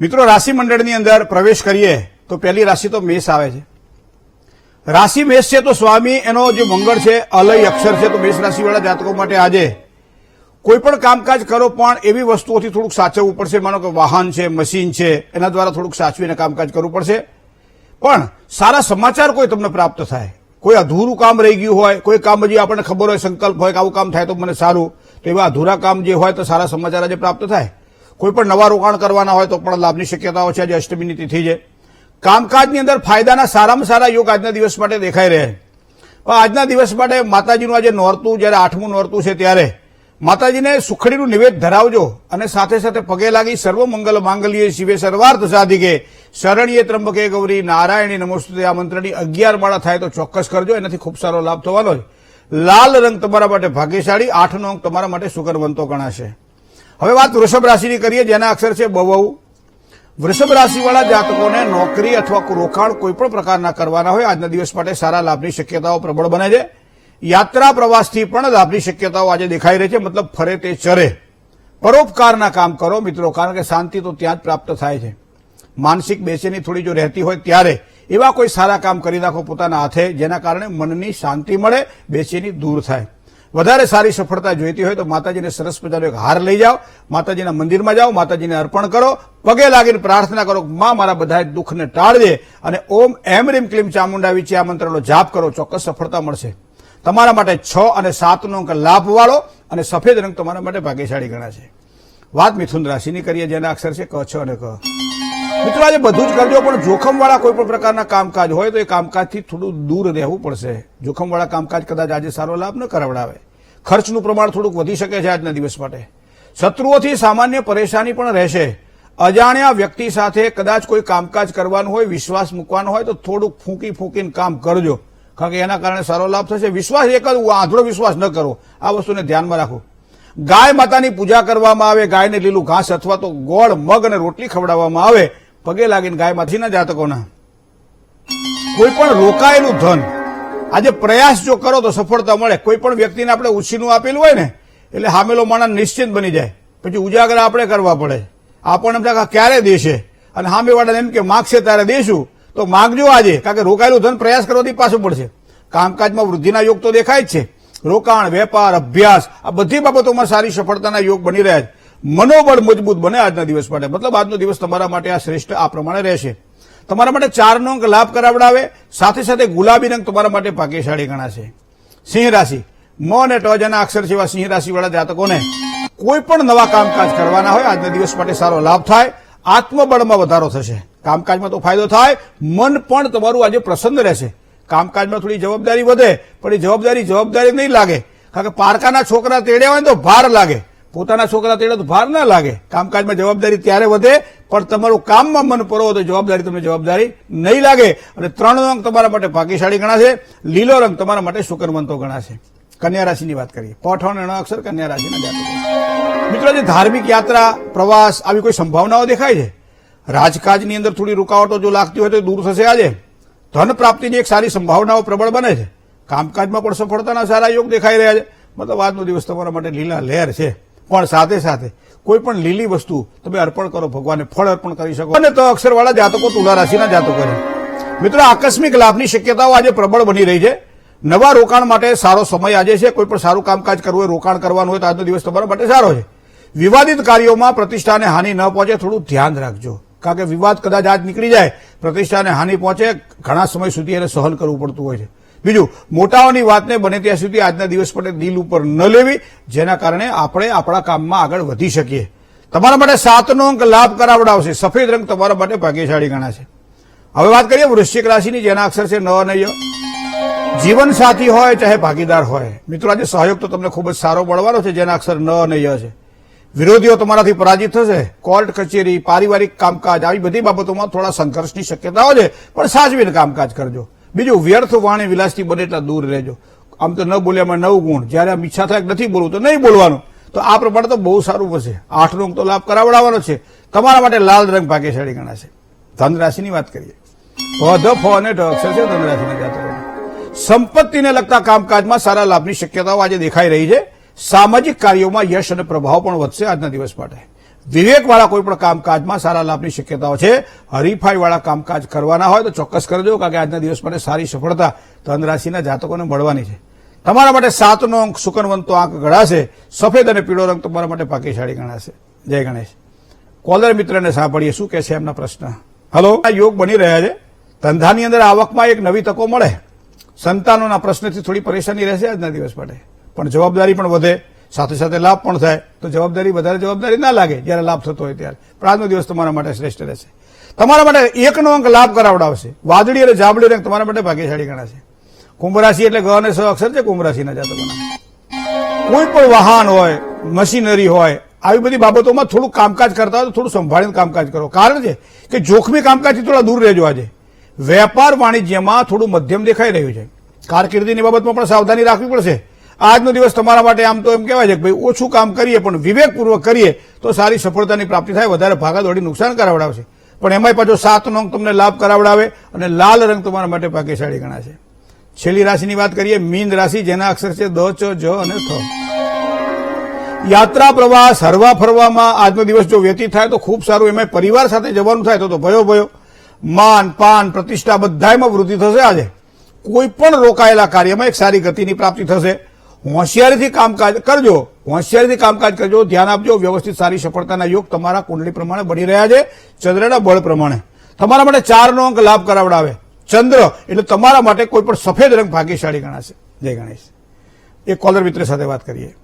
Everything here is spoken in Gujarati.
મિત્રો રાશિ મંડળની અંદર પ્રવેશ કરીએ તો પહેલી રાશિ તો મેષ આવે છે. રાશિ મેષ છે તો સ્વામી, એનો જે મંગળ છે, અલય અક્ષર છે, તો મેષ રાશિવાળા જાતકો માટે આજે કોઈ પણ કામકાજ કરો, પણ એવી વસ્તુઓથી થોડુંક સાચવવું પડશે. માનો કે વાહન છે, મશીન છે, એના દ્વારા થોડુંક સાચવીને કામકાજ કરવું પડશે. પણ સારા સમાચાર કોઈ તમને પ્રાપ્ત થાય, કોઈ અધૂરું કામ રહી ગયું હોય, કોઈ કામ હજી આપણને ખબર હોય, સંકલ્પ હોય કે આવું કામ થાય તો મને સારું, તો એવા અધૂરા કામ જે હોય તો સારા સમાચાર આજે પ્રાપ્ત થાય. કોઈ પણ નવા રોકાણ કરવાના હોય તો પણ લાભની શક્યતાઓ છે આજે અષ્ટમીની તિથિ છે. કામકાજની અંદર ફાયદાના સારામાં સારા યોગ આજના દિવસ માટે દેખાઈ રહે પણ આજના દિવસ માટે માતાજીનું આજે નોરતું, જ્યારે આઠમું નોરતું છે ત્યારે માતાજીને સુખડીનું નિવેદ ધરાવજો અને સાથે સાથે પગે લાગી સર્વ મંગલ માંગલ્ય શિવે સર્વાર્થ સાધિકે શરણીય ત્રંબકે ગૌરી નારાયણી નમોસ્તુતે. આ મંત્રની અગિયાર માળા થાય તો ચોક્કસ કરજો. એનાથી ખૂબ સારો લાભ થવાનો છે લાલ રંગ તમારા માટે ભાગ્યશાળી, આઠનો અંક તમારા માટે સુગરવંતો ગણાશે. હવે વાત વૃષભ રાશિની કરીએ, જેના અક્ષર છે બવઉ વૃષભ રાશિવાળા જાતકોને નોકરી અથવા રોકાણ કોઈપણ પ્રકારના કરવાના હોય, આજના દિવસ માટે સારા લાભની શક્યતાઓ પ્રબળ બને છે. યાત્રા પ્રવાસથી પણ લાભની શક્યતાઓ આજે દેખાઈ રહી છે, મતલબ ફરે તે ચરે. પરોપકારના કામ કરો, મિત્રો, કારણ કે શાંતિ તો ત્યાં જ પ્રાપ્ત થાય છે. માનસિક બેચેની થોડી જો રહેતી હોય ત્યારે એવા કોઈ સારા કામ કરી નાખો પોતાના હાથે, જેના કારણે મનની શાંતિ મળે, બેચેની દૂર થાય. વધારે સારી સફળતા જોઈતી હોય તો માતાજીને સરસ મજાનો એક હાર લઈ જાઓ, માતાજીના મંદિરમાં જાઓ, માતાજીને અર્પણ કરો, પગે લાગીને પ્રાર્થના કરો માં મારા બધા દુઃખને ટાળજે અને ઓમ એમ રીમ ક્લીમ ચામુંડા વિચે આ મંત્રનો જાપ કરો, ચોક્કસ સફળતા મળશે. તમારા માટે છ અને સાતનો અંક લાભવાળો અને સફેદ રંગ તમારા માટે ભાગ્યશાળી ગણાશે. વાત મિથુન રાશિની કરીએ જેના અક્ષર છે ક, છ અને ક. મિત્રો, આજે બધું જ કરજો, પણ જોખમવાળા કોઈ પણ પ્રકારના કામકાજ હોય તો એ કામકાજથી થોડું દૂર રહેવું પડશે. જોખમવાળા કામકાજ કદાચ આજે સારો લાભ ન કરાવડાવે. ખર્ચનું પ્રમાણ થોડુંક વધી શકે છે આજના દિવસ માટે. શત્રુઓથી સામાન્ય પરેશાની પણ રહેશે. અજાણ્યા વ્યક્તિ સાથે કદાચ કોઈ કામકાજ કરવાનું હોય, વિશ્વાસ મૂકવાનો હોય, તો થોડુંક ફૂંકી ફૂંકીને કામ કરજો. કારણ કે એના કારણે સારો લાભ થશે. વિશ્વાસ એક જ આંધળો વિશ્વાસ ન કરો. આ વસ્તુને ધ્યાનમાં રાખો. ગાય માતાની પૂજા કરવામાં આવે, ગાયને લીલું ઘાસ અથવા તો ગોળ, મગ અને રોટલી ખવડાવવામાં આવે. પગે લાગીને ગાય માથીના જાતકોના કોઈ પણ રોકાયેલું ધન. આજે પ્રયાસ જો કરો તો સફળતા મળે. કોઈ પણ વ્યક્તિને આપણે ઉછીનું આપેલું હોય ને, એટલે હામેલો માણસ નિશ્ચિત બની જાય. પછી ઉજાગર આપણે કરવા પડે. આપણને એમ ક્યારે દેશે? અને હામેવાળાને એમ કે, માગશે ત્યારે દેશું. તો માગજો આજે, કારણ કે રોકાયેલું ધન પ્રયાસ કરવાથી પાછું પડશે. કામકાજમાં વૃદ્ધિના યોગ તો દેખાય જ છે. રોકાણ, વેપાર, અભ્યાસ, આ બધી બાબતોમાં સારી સફળતાના યોગ બની રહ્યા છે. મનોબળ મજબૂત બને આજના દિવસ માટે. મતલબ આજનો દિવસ તમારા માટે આ શ્રેષ્ઠ આ પ્રમાણે રહેશે. તમારા માટે ચારનો અંક લાભ કરાવડાવે, સાથે સાથે ગુલાબી રંગ તમારા માટે ભાગ્યશાળી ગણાશે. સિંહ રાશિ. મ અને ટ જેના અક્ષર જેવા સિંહ રાશિવાળા જાતકોને કોઈ પણ નવા કામકાજ કરવાના હોય, આજના દિવસ માટે સારો લાભ થાય, આત્મબળમાં વધારો થશે. કામકાજમાં તો ફાયદો થાય, મન પણ તમારું આજે પ્રસન્ન રહેશે. કામકાજમાં થોડી જવાબદારી વધે, પણ એ જવાબદારી જવાબદારી નહીં લાગે. કારણ કે પારકાના છોકરા તેડ્યા હોય તો ભાર લાગે. પોતાના છોકરા તેડે તો ભાર ના લાગે. કામકાજમાં જવાબદારી ત્યારે વધે, પણ તમારું કામમાં મન પરો તો જવાબદારી તમને જવાબદારી નહીં લાગે. અને ત્રણ અંક તમારા માટે ભાગ્યશાળી ગણાશે, લીલો રંગ તમારા માટે શુકરમંતો ગણાશે. કન્યા રાશિની વાત કરીએ. પોઠણ અણ અક્ષર કન્યા રાશિના જાતકો મિત્રો, જે ધાર્મિક યાત્રા, પ્રવાસ આવી કોઈ સંભાવનાઓ દેખાય છે? રાજકાજની અંદર થોડી રૂકાવટો જો લાગતી હોય તો દૂર થશે આજે. ધન પ્રાપ્તિની એક સારી સંભાવનાઓ પ્રબળ બને છે. કામકાજમાં પણ સફળતાના સારા યોગ દેખાઈ રહ્યા છે. મતલબ આજનો દિવસ તમારા માટે લીલા લહેર છે. પણ સાથે સાથે કોઈ પણ લીલી વસ્તુ તમે અર્પણ કરો ભગવાનને ફળ અર્પણ કરી શકો. અને તો અક્ષરવાળા જાતકો તુલા રાશિના જાતકો રહે મિત્રો, આકસ્મિક લાભની શક્યતાઓ આજે પ્રબળ બની રહી છે. નવા રોકાણ માટે સારો સમય આજે છે. કોઈ પણ સારું કામકાજ કરવું હોય, રોકાણ કરવાનું હોય તો આજનો દિવસ તમારા માટે સારો છે. વિવાદિત કાર્યોમાં પ્રતિષ્ઠાને હાનિ ન પહોંચે, થોડું ધ્યાન રાખજો. કારણ કે વિવાદ કદાચ આજ નીકળી જાય. પ્રતિષ્ઠાને હાનિ પહોંચે, ઘણા સમય સુધી એને સહન કરવું પડતું હોય છે. બીજું, મોટાઓની વાતને બને ત્યાં સુધી આજના દિવસ માટે દિલ ઉપર ન લેવી, જેના કારણે આપણે આપણા કામમાં આગળ વધી શકીએ. તમારા માટે સાતનો અંક લાભ કરાવડાવશે. સફેદ રંગ તમારા માટે ભાગ્યશાળી ગણાશે. હવે વાત કરીએ વૃશ્ચિક રાશિની, જેના અક્ષર છે ન અને ય. જીવન સાથી હોય, ચાહે ભાગીદાર હોય. મિત્રો, આજે સહયોગ તો તમને ખૂબ જ સારો મળવાનો છે, જેના અક્ષર ન અને ય છે. વિરોધીઓ તમારાથી પરાજિત થશે. કોર્ટ, કચેરી, પારિવારિક કામકાજ, આવી બધી બાબતોમાં થોડા સંઘર્ષની શક્યતાઓ છે. પણ સાચવીને કામકાજ કરજો. બીજું વ્યર્થ વાણી વિલાસથી બને એટલા દૂર રહેજો. આમ તો ન બોલ્યામાં નવ ગુણ. જ્યારે આમ ઈચ્છા થાય નથી બોલવું તો નહીં બોલવાનું. તો આ પ્રમાણે તો બહુ સારું થશે. આઠનો તો લાભ કરાવડાવવાનો છે. તમારા માટે લાલ રંગ ભાગ્યશાળી ગણાશે. ધનરાશિની વાત કરીએ. ધ ફ અને ઢ છે ધન જાતકોના. સંપત્તિને લગતા કામકાજમાં સારા લાભની શક્યતાઓ આજે દેખાઈ રહી છે. સામાજિક કાર્યોમાં યશ અને પ્રભાવ પણ વધશે આજના દિવસ માટે. વિવેકવાળા કોઈ પણ કામકાજમાં સારા લાભની શક્યતાઓ છે. હરીફાઈવાળા કામકાજ કરવાના હોય તો ચોક્કસ કરજો કારણ કે આજના દિવસ માટે સારી સફળતા ધન રાશિના જાતકોને મળવાની છે. તમારા માટે સાતનો અંક સુકનવંતો આંક ગણાશે. સફેદ અને પીળો રંગ તમારા માટે ભાગ્યશાળી ગણાશે. જય ગણેશ. કોલર મિત્રને સાંભળીએ શું કહે છે એમના પ્રશ્ન? હલો, આ યોગ બની રહ્યા છે? ધંધાની અંદર આવકમાં એક નવી તકો મળે. સંતાનોના પ્રશ્નથી થોડી પરેશાની રહેશે આજના દિવસ માટે. પણ જવાબદારી પણ વધે. સાથે સાથે લાભ પણ થાય, તો જવાબદારી વધારે જવાબદારી ના લાગે જ્યારે લાભ થતો હોય ત્યારે. પણ આજનો દિવસ તમારા માટે શ્રેષ્ઠ રહેશે. તમારા માટે એકનો અંક લાભ કરાવડાવશે. વાદળી અને જાંબલી રંગ તમારા માટે ભાગ્યશાળી ગણાશે. કુંભ રાશિ એટલે ગ અને સ અક્ષર છે કુંભ રાશિના જાતકોના. કોઈ પણ વાહન હોય, મશીનરી હોય, આવી બધી બાબતોમાં થોડું કામકાજ કરતા હોય તો થોડું સંભાળીને કામકાજ કરો. કારણ છે કે જોખમી કામકાજથી થોડા દૂર રહેજો આજે. વેપાર વાણિજ્યમાં થોડું મધ્યમ દેખાઈ રહ્યું છે. કારકિર્દીની બાબતમાં પણ સાવધાની રાખવી પડશે. આજનો દિવસ તમારા માટે આમ તો એમ કહેવાય છે કે ભાઈ ઓછું કામ કરીએ પણ વિવેકપૂર્વક કરીએ તો સારી સફળતાની પ્રાપ્તિ થાય, વધારે ભાગાદોડી નુકસાન કરાવડાવશે. પણ એમાંય પાછો સાતનો અંક તમને લાભ કરાવડાવે અને લાલ રંગ તમારા માટે ભાગ્યશાળી ગણાશે. છેલ્લી રાશિની વાત કરીએ, મીન રાશિ જેના અક્ષર છે દ, ચ, જ અને થ. યાત્રા પ્રવાસ, હરવા ફરવામાં આજનો દિવસ જો વ્યતીત થાય તો ખૂબ સારું એમાં પરિવાર સાથે જવાનું થાય તો તો ભયો ભયો. માન, પાન, પ્રતિષ્ઠા બધાયમાં વૃદ્ધિ થશે આજે. કોઈ પણ રોકાયેલા કાર્યમાં એક સારી ગતિની પ્રાપ્તિ થશે. હોશિયારીથી કામકાજ કરજો. હોશિયારીથી કામકાજ કરજો. ધ્યાન આપજો. વ્યવસ્થિત સારી સફળતાના યોગ તમારા કુંડળી પ્રમાણે બની રહ્યા છે. ચંદ્રના બળ પ્રમાણે. તમારા માટે ચારનો અંક લાભ કરાવડાવે. ચંદ્ર એટલે તમારા માટે કોઈ પણ સફેદ રંગ ભાગ્યશાળી ગણાશે. જય ગણેશ. એક કોલર મિત્ર સાથે વાત કરીએ.